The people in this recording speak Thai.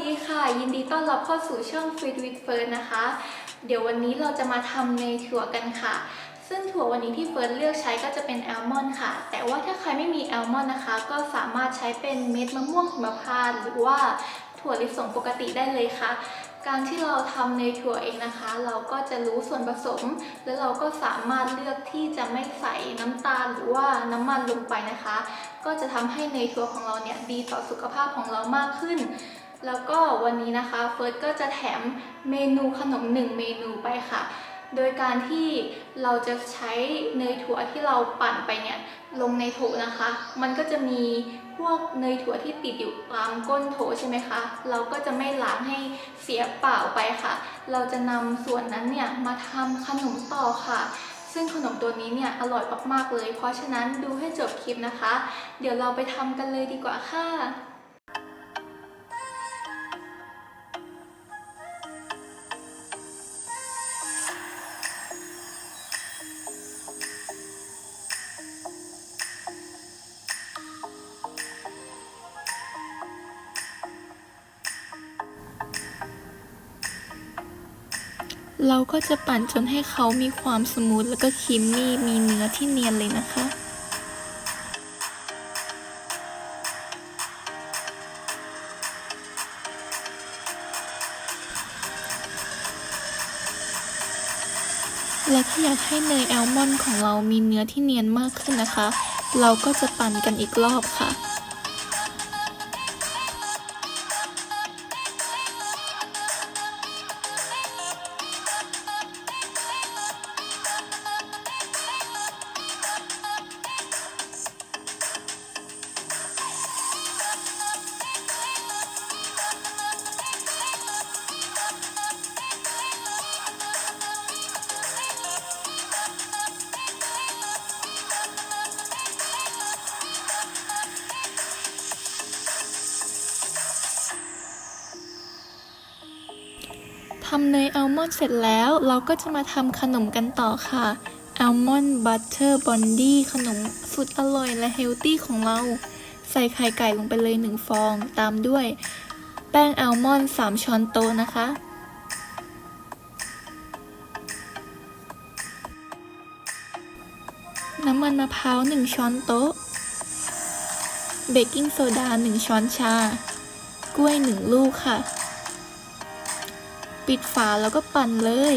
ดีค่ะ ยินดีต้อนรับเข้าสู่ช่อง Feed with Fern นะคะ เดี๋ยววันนี้เราจะมาทำเนยถั่วกันค่ะ ซึ่งถั่ววันนี้ที่เฟิร์นเลือกใช้ก็จะเป็นแอลมอนด์ค่ะ แต่ว่าถ้าใครไม่มีแอลมอนด์นะคะ ก็สามารถใช้เป็นเม็ดมะม่วงหิมพานต์หรือว่าถั่วลิสงปกติได้เลยค่ะ การที่เราทำเนยถั่วเองนะคะ เราก็จะรู้ส่วนผสม แล้วเราก็สามารถเลือกที่จะไม่ใส่น้ำตาลหรือว่าน้ำมันลงไปนะคะก็จะทำให้เนยถั่วของเราเนี่ยดีต่อสุขภาพของเรามากขึ้น แล้วก็วันนี้นะคะเฟิร์สก็จะแถมเมนูขนมหนึ่งเมนูไปค่ะ โดยการที่เราจะใช้เนยถั่วที่เราปั่นไปเนี่ยลงในโถนะคะ มันก็จะมีพวกเนยถั่วที่ติดอยู่ตามก้นโถใช่ไหมคะ เราก็จะไม่ล้างให้เสียเปล่าไปค่ะ เราจะนำส่วนนั้นเนี่ยมาทำขนมต่อค่ะ ซึ่งขนมตัวนี้เนี่ยอร่อยมากๆเลย เพราะฉะนั้นดูให้จบคลิปนะคะ เดี๋ยวเราไปทำกันเลยดีกว่าค่ะ เราก็จะปั่นจนให้เขามีความสมูทแล้วก็ครีมมี่มีเนื้อที่เนียนเลยนะคะและถ้าอยากให้เนยแอลมอนด์ของเรามีเนื้อที่เนียนมากขึ้นนะคะ เราก็จะปั่นกันอีกรอบค่ะ ทำเนยอัลมอนด์เสร็จแล้ว เราก็จะมาทำขนมกันต่อค่ะอัลมอนด์บัตเตอร์บอนดี้ขนมสุดอร่อยและเฮลตี้ของเรา ใส่ไข่ไก่ลงไปเลย 1 ฟอง ตามด้วย แป้งอัลมอนด์3ช้อนโต๊ะนะคะ น้ำมันมะพร้าว 1 ช้อนโต๊ะ เบกกิ้งโซดา 1 ช้อนชา กล้วย 1 ลูกค่ะ ปิดฝาแล้วก็ปั่นเลย